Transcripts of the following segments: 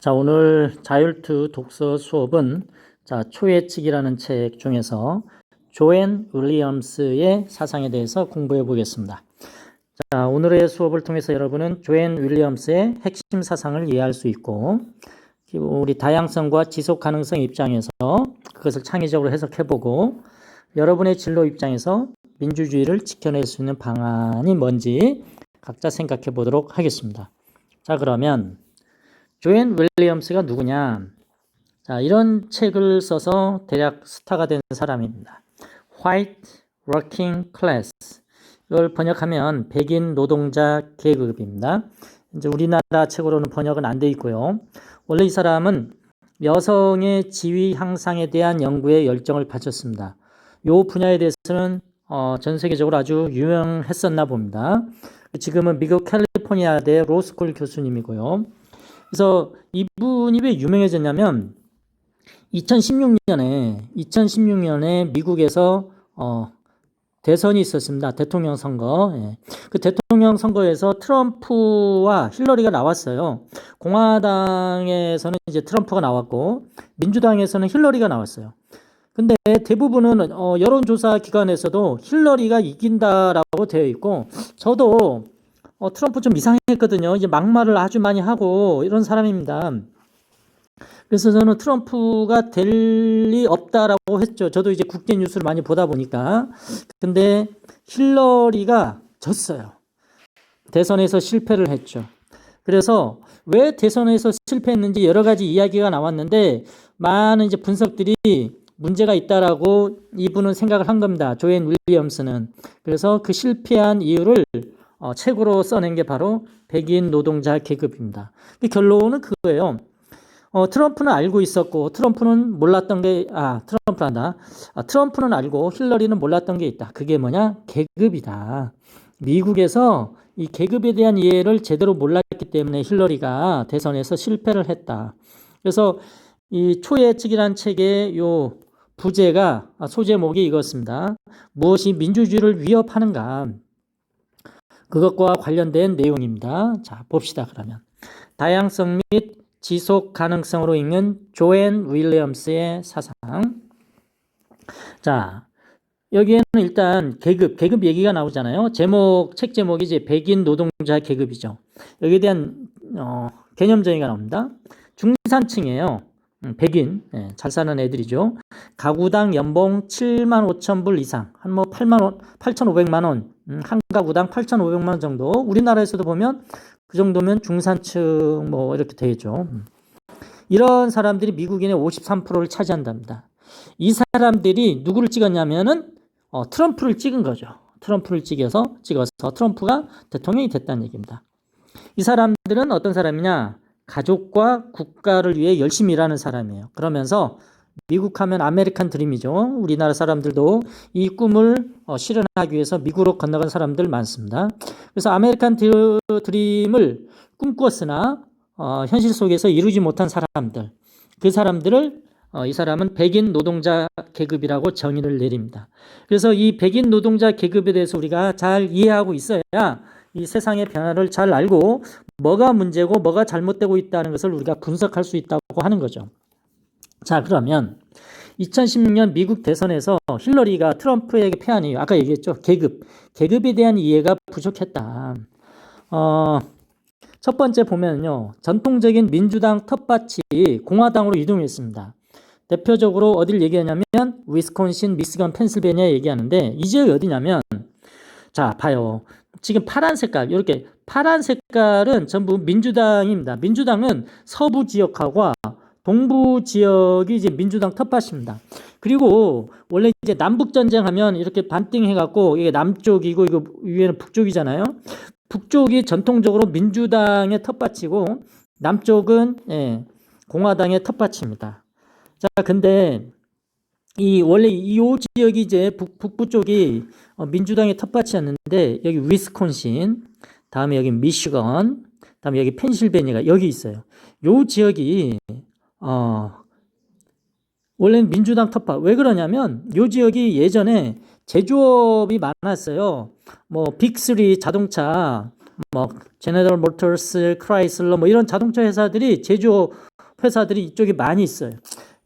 자, 오늘 자율투 독서 수업은 자, 초예측이라는 책 중에서 조앤 윌리엄스의 사상에 대해서 공부해 보겠습니다. 자, 오늘의 수업을 통해서 여러분은 조앤 윌리엄스의 핵심 사상을 이해할 수 있고 우리 다양성과 지속 가능성 입장에서 그것을 창의적으로 해석해 보고 여러분의 진로 입장에서 민주주의를 지켜낼 수 있는 방안이 뭔지 각자 생각해 보도록 하겠습니다. 자, 그러면 조앤 윌리엄스가 누구냐? 자, 이런 책을 써서 대략 스타가 된 사람입니다. White Working Class. 이걸 번역하면 백인 노동자 계급입니다. 이제 우리나라 책으로는 번역은 안 돼 있고요. 원래 이 사람은 여성의 지위 향상에 대한 연구에 열정을 바쳤습니다. 이 분야에 대해서는 어, 전 세계적으로 아주 유명했었나 봅니다. 지금은 미국 캘리포니아대 로스쿨 교수님이고요. 그래서 이분이 왜 유명해졌냐면 2016년에 2016년에 미국에서 어, 대선이 있었습니다. 대통령 선거. 예. 그 대통령 선거에서 트럼프와 힐러리가 나왔어요. 공화당에서는 이제 트럼프가 나왔고 민주당에서는 힐러리가 나왔어요. 근데 대부분은 어, 여론조사 기관에서도 힐러리가 이긴다라고 되어 있고 저도 어, 트럼프 좀 이상했거든요. 이제 막말을 아주 많이 하고 이런 사람입니다. 그래서 저는 트럼프가 될 리 없다라고 했죠. 저도 이제 국제 뉴스를 많이 보다 보니까. 근데 힐러리가 졌어요. 대선에서 실패를 했죠. 그래서 왜 대선에서 실패했는지 여러 가지 이야기가 나왔는데 많은 이제 분석들이 문제가 있다라고 이분은 생각을 한 겁니다. 조앤 윌리엄스는. 그래서 그 실패한 이유를 어, 책으로 써낸 게 바로 백인 노동자 계급입니다. 그 결론은 그거예요. 어, 트럼프는 알고 있었고 트럼프는 몰랐던 게 아 트럼프란다. 아, 트럼프는 알고 힐러리는 몰랐던 게 있다. 그게 뭐냐? 계급이다. 미국에서 이 계급에 대한 이해를 제대로 몰랐기 때문에 힐러리가 대선에서 실패를 했다. 그래서 이 초예측이라는 책의 요 부제가 아, 소제목이 이것입니다. 무엇이 민주주의를 위협하는가? 그것과 관련된 내용입니다. 자, 봅시다. 그러면 다양성 및 지속 가능성으로 읽는 조앤 윌리엄스의 사상. 자, 여기에는 일단 계급, 계급 얘기가 나오잖아요. 제목, 책 제목이 이제 백인 노동자 계급이죠. 여기에 대한 어, 개념 정의가 나옵니다. 중산층이에요. 음, 백인, 예, 잘 사는 애들이죠. 가구당 연봉 7만 5천 불 이상, 한 뭐 8만 원, 8,500만 원, 음, 한 가구당 8,500만 원 정도. 우리나라에서도 보면 그 정도면 중산층 뭐 이렇게 되죠. 음. 이런 사람들이 미국인의 53%를 차지한답니다. 이 사람들이 누구를 찍었냐면은 어, 트럼프를 찍은 거죠. 트럼프를 찍어서 찍어서 트럼프가 대통령이 됐다는 얘기입니다. 이 사람들은 어떤 사람이냐? 가족과 국가를 위해 열심히 일하는 사람이에요. 그러면서 미국 하면 아메리칸 드림이죠. 우리나라 사람들도 이 꿈을 어, 실현하기 위해서 미국으로 건너간 사람들 많습니다. 그래서 아메리칸 드림을 꿈꾸었으나 어, 현실 속에서 이루지 못한 사람들, 그 사람들을 어, 이 사람은 백인 노동자 계급이라고 정의를 내립니다. 그래서 이 백인 노동자 계급에 대해서 우리가 잘 이해하고 있어야 이 세상의 변화를 잘 알고 뭐가 문제고 뭐가 잘못되고 있다는 것을 우리가 분석할 수 있다고 하는 거죠. 자, 그러면 2016년 미국 대선에서 힐러리가 트럼프에게 패한 이유, 아까 얘기했죠. 계급. 계급에 대한 이해가 부족했다. 어, 첫 번째 보면요. 전통적인 민주당 텃밭이 공화당으로 이동했습니다. 대표적으로 어딜 얘기하냐면 위스콘신, 미시건, 펜실베니아 얘기하는데 이 지역이 어디냐면 자, 봐요. 지금 파란 색깔, 이렇게 파란 색깔은 전부 민주당입니다. 민주당은 서부 지역하고 동부 지역이 이제 민주당 텃밭입니다. 그리고 원래 이제 남북 전쟁 하면 이렇게 반띵해 갖고 이게 남쪽이고 이거 위에는 북쪽이잖아요. 북쪽이 전통적으로 민주당의 텃밭이고 남쪽은 예, 공화당의 텃밭입니다. 자, 근데 이 원래 이 지역이 이제 북, 북부 쪽이 어, 민주당의 텃밭이었는데 여기 위스콘신, 다음에 여기 미시건, 다음에 여기 펜실베니아가 여기 있어요. 요 지역이 어 원래는 민주당 텃밭. 왜 그러냐면 요 지역이 예전에 제조업이 많았어요. 뭐 빅스리 자동차, 뭐 제네럴 모터스, 크라이슬러 뭐 이런 자동차 회사들이 제조업 회사들이 이쪽에 많이 있어요.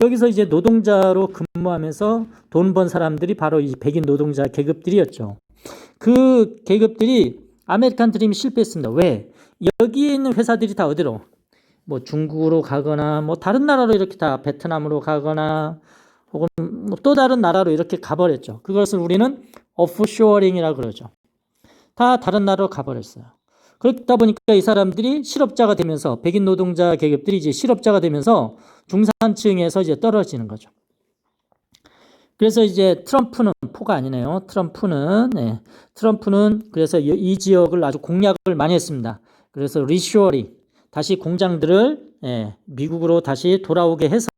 여기서 이제 노동자로 근무하면서 돈 번 사람들이 바로 이 백인 노동자 계급들이었죠. 그 계급들이 아메리칸 드림이 실패했습니다. 왜? 여기에 있는 회사들이 다 어디로? 뭐 중국으로 가거나 뭐 다른 나라로 이렇게 다 베트남으로 가거나 혹은 뭐 또 다른 나라로 이렇게 가버렸죠. 그것을 우리는 오프쇼어링이라고 그러죠. 다 다른 나라로 가버렸어요. 그렇다 보니까 이 사람들이 실업자가 되면서 백인 노동자 계급들이 이제 실업자가 되면서 중산층에서 이제 떨어지는 거죠. 그래서 이제 트럼프는 포가 아니네요. 트럼프는 네, 트럼프는 그래서 이- 이 지역을 아주 공략을 많이 했습니다. 그래서 리쇼어링 다시 공장들을 예, 미국으로 다시 돌아오게 해서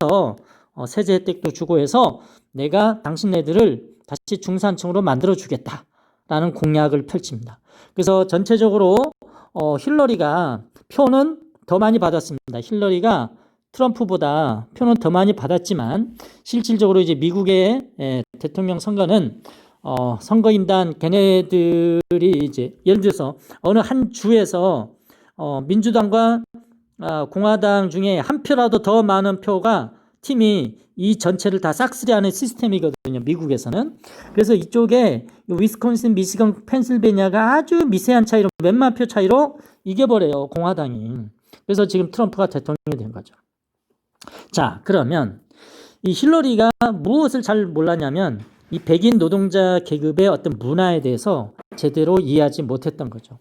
어, 세제 혜택도 주고 해서 내가 당신네들을 다시 중산층으로 만들어 주겠다라는 공약을 펼칩니다. 그래서 전체적으로 어, 힐러리가 표는 더 많이 받았습니다. 힐러리가 트럼프보다 표는 더 많이 받았지만 실질적으로 이제 미국의 예, 대통령 선거는 어, 선거인단 걔네들이 이제 예를 들어서 어느 한 주에서 어, 민주당과 아, 공화당 중에 한 표라도 더 많은 표가 팀이 이 전체를 다 싹쓸이하는 시스템이거든요. 미국에서는. 그래서 이쪽에 위스콘신, 미시건, 펜실베니아가 아주 미세한 차이로 몇만 표 차이로 이겨버려요. 공화당이. 그래서 지금 트럼프가 대통령이 된 거죠. 자, 그러면 이 힐러리가 무엇을 잘 몰랐냐면 이 백인 노동자 계급의 어떤 문화에 대해서 제대로 이해하지 못했던 거죠.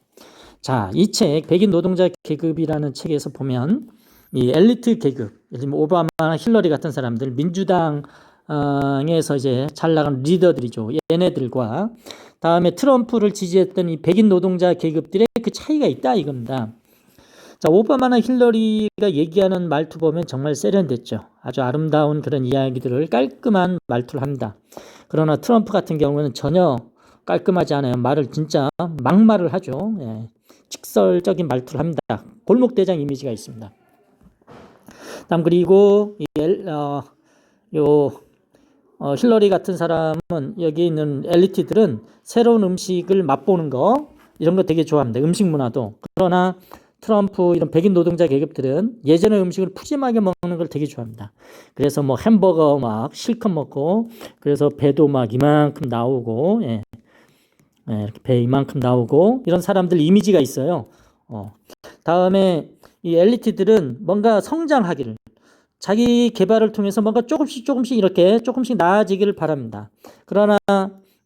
자, 이 책 백인 노동자 계급이라는 책에서 보면 이 엘리트 계급, 예를 들면 오바마나 힐러리 같은 사람들 민주당에서 이제 잘 나간 리더들이죠. 얘네들과 다음에 트럼프를 지지했던 이 백인 노동자 계급들의 그 차이가 있다 이겁니다. 자, 오바마나 힐러리가 얘기하는 말투 보면 정말 세련됐죠. 아주 아름다운 그런 이야기들을 깔끔한 말투를 합니다. 그러나 트럼프 같은 경우는 전혀 깔끔하지 않아요. 말을 진짜 막말을 하죠. 예. 직설적인 말투를 합니다. 골목 대장 이미지가 있습니다. 다음 그리고 이 엘- 어, 요 어, 힐러리 같은 사람은 여기 있는 엘리트들은 새로운 음식을 맛보는 거 이런 거 되게 좋아합니다. 음식 문화도. 그러나 트럼프 이런 백인 노동자 계급들은 예전의 음식을 푸짐하게 먹는 걸 되게 좋아합니다. 그래서 뭐 햄버거 막 실컷 먹고 그래서 배도 막 이만큼 나오고 예. 예, 이렇게 배 이만큼 나오고 이런 사람들 이미지가 있어요. 어. 다음에 이 엘리트들은 뭔가 성장하기를 자기 개발을 통해서 뭔가 조금씩 조금씩 이렇게 조금씩 나아지기를 바랍니다. 그러나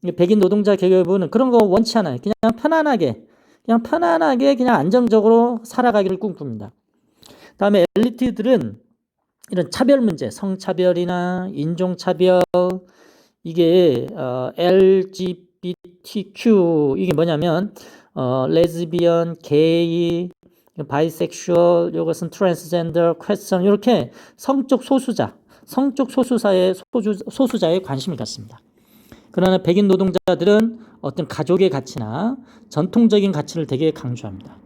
이 백인 노동자 계급은 그런 거 원치 않아요. 그냥 편안하게 그냥 편안하게 그냥 안정적으로 살아가기를 꿈꿉니다. 다음에 엘리트들은 이런 차별 문제, 성차별이나 인종차별 이게 어, LGBTQ 이게 뭐냐면 어, 레즈비언, 게이, 바이섹슈얼, 이것은 트랜스젠더, 퀘스천 이렇게 성적 소수자, 성적 소수자의 소주, 소수자에 관심을 갖습니다. 그러나 백인 노동자들은 어떤 가족의 가치나 전통적인 가치를 되게 강조합니다.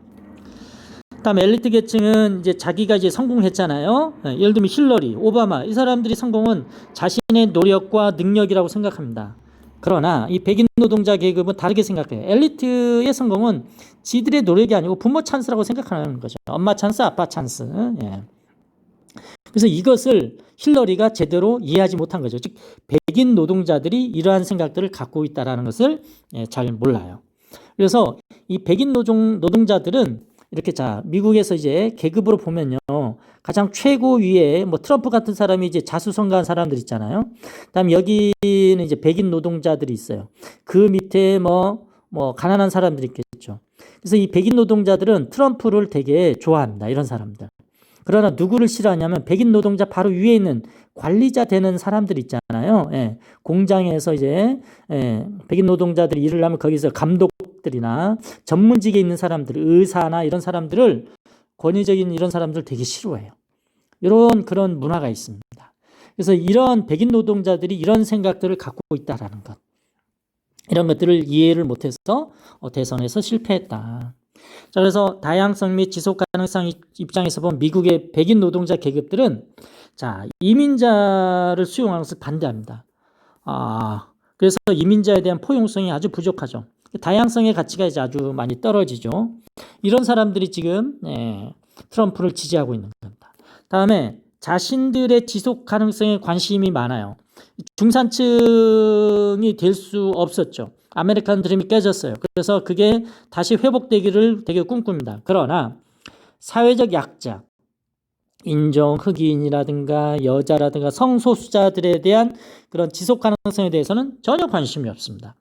다음 엘리트 계층은 이제 자기가 이제 성공했잖아요. 예, 예를 들면 힐러리, 오바마 이 사람들이 성공은 자신의 노력과 능력이라고 생각합니다. 그러나 이 백인 노동자 계급은 다르게 생각해요. 엘리트의 성공은 지들의 노력이 아니고 부모 찬스라고 생각하는 거죠. 엄마 찬스, 아빠 찬스. 예. 그래서 이것을 힐러리가 제대로 이해하지 못한 거죠. 즉 백인 노동자들이 이러한 생각들을 갖고 있다라는 것을 예, 잘 몰라요. 그래서 이 백인 노동 노동자들은 이렇게 자 미국에서 이제 계급으로 보면요 가장 최고 위에 뭐 트럼프 같은 사람이 이제 자수성가한 사람들 있잖아요. 그다음 여기는 이제 백인 노동자들이 있어요. 그 밑에 뭐뭐 가난한 사람들이 있겠죠. 그래서 이 백인 노동자들은 트럼프를 되게 좋아합니다. 이런 사람들. 그러나 누구를 싫어하냐면 백인 노동자 바로 위에 있는 관리자 되는 사람들 있잖아요. 예, 공장에서 이제 예, 백인 노동자들이 일을 하면 거기서 감독들이나 전문직에 있는 사람들, 의사나 이런 사람들을 권위적인 이런 사람들 되게 싫어해요. 이런 그런 문화가 있습니다. 그래서 이런 백인 노동자들이 이런 생각들을 갖고 있다라는 것. 이런 것들을 이해를 못해서 어, 대선에서 실패했다. 자, 그래서 다양성 및 지속 가능성 입장에서 보면 미국의 백인 노동자 계급들은 자, 이민자를 수용하는 것을 반대합니다. 아, 그래서 이민자에 대한 포용성이 아주 부족하죠. 다양성의 가치가 이제 아주 많이 떨어지죠. 이런 사람들이 지금 예, 트럼프를 지지하고 있는 겁니다. 다음에 자신들의 지속 가능성에 관심이 많아요. 중산층 이 될 수 없었죠. 아메리칸 드림이 깨졌어요. 그래서 그게 다시 회복되기를 되게 꿈꿉니다. 그러나 사회적 약자, 인종, 흑인이라든가 여자라든가 성소수자들에 대한 그런 지속 가능성에 대해서는 전혀 관심이 없습니다.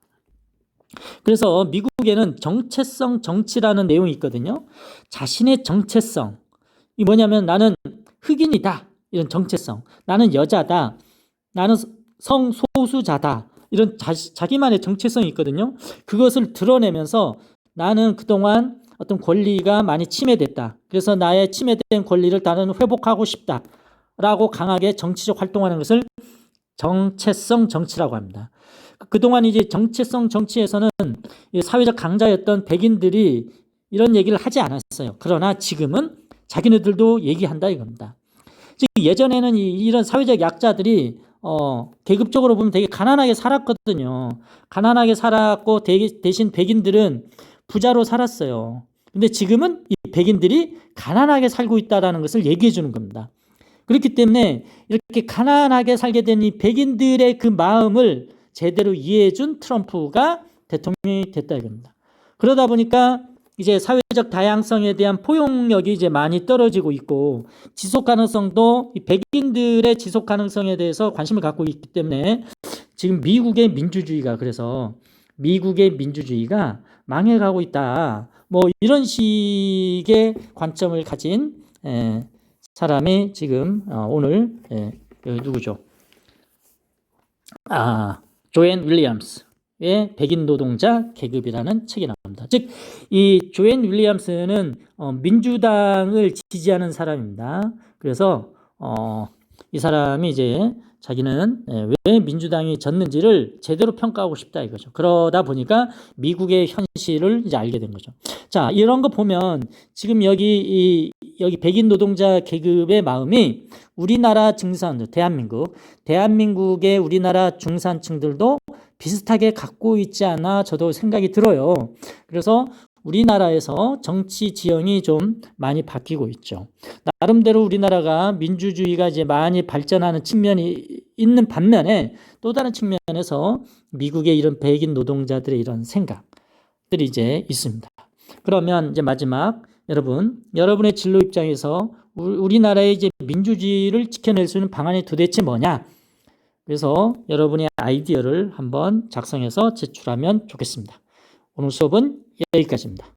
그래서 미국에는 정체성 정치라는 내용이 있거든요. 자신의 정체성. 이 뭐냐면 나는 흑인이다. 이런 정체성. 나는 여자다. 나는 성소수자다. 이런 자, 자기만의 정체성이 있거든요. 그것을 드러내면서 나는 그동안 어떤 권리가 많이 침해됐다. 그래서 나의 침해된 권리를 나는 회복하고 싶다. 라고 강하게 정치적 활동하는 것을 정체성 정치라고 합니다. 그동안 이제 정체성 정치에서는 이 사회적 강자였던 백인들이 이런 얘기를 하지 않았어요. 그러나 지금은 자기네들도 얘기한다 이겁니다. 즉 예전에는 이, 이런 사회적 약자들이 어, 계급적으로 보면 되게 가난하게 살았거든요. 가난하게 살았고 대, 대신 백인들은 부자로 살았어요. 근데 지금은 이 백인들이 가난하게 살고 있다라는 것을 얘기해 주는 겁니다. 그렇기 때문에 이렇게 가난하게 살게 된 이 백인들의 그 마음을 제대로 이해해 준 트럼프가 대통령이 됐다 이겁니다. 그러다 보니까 이제 사회적 다양성에 대한 포용력이 이제 많이 떨어지고 있고 지속 가능성도 이 백인들의 지속 가능성에 대해서 관심을 갖고 있기 때문에 지금 미국의 민주주의가 그래서 미국의 민주주의가 망해가고 있다. 뭐 이런 식의 관점을 가진 에, 사람이 지금 어, 오늘 에, 그 누구죠? 아 조앤 윌리엄스 의 백인 노동자 계급이라는 책이 나옵니다. 즉 이 조앤 윌리엄스는 어, 민주당을 지지하는 사람입니다. 그래서 어, 이 사람이 이제 자기는 예, 왜 민주당이 졌는지를 제대로 평가하고 싶다 이거죠. 그러다 보니까 미국의 현실을 이제 알게 된 거죠. 자, 이런 거 보면 지금 여기 이 여기 백인 노동자 계급의 마음이 우리나라 증산 대한민국 대한민국의 우리나라 중산층들도 비슷하게 갖고 있지 않아 저도 생각이 들어요. 그래서 우리나라에서 정치 지형이 좀 많이 바뀌고 있죠. 나름대로 우리나라가 민주주의가 이제 많이 발전하는 측면이 있는 반면에 또 다른 측면에서 미국의 이런 백인 노동자들의 이런 생각들이 이제 있습니다. 그러면 이제 마지막 여러분, 여러분의 진로 입장에서 우리나라의 이제 민주주의를 지켜낼 수 있는 방안이 도대체 뭐냐? 그래서 여러분의 아이디어를 한번 작성해서 제출하면 좋겠습니다. 오늘 수업은 여기까지입니다.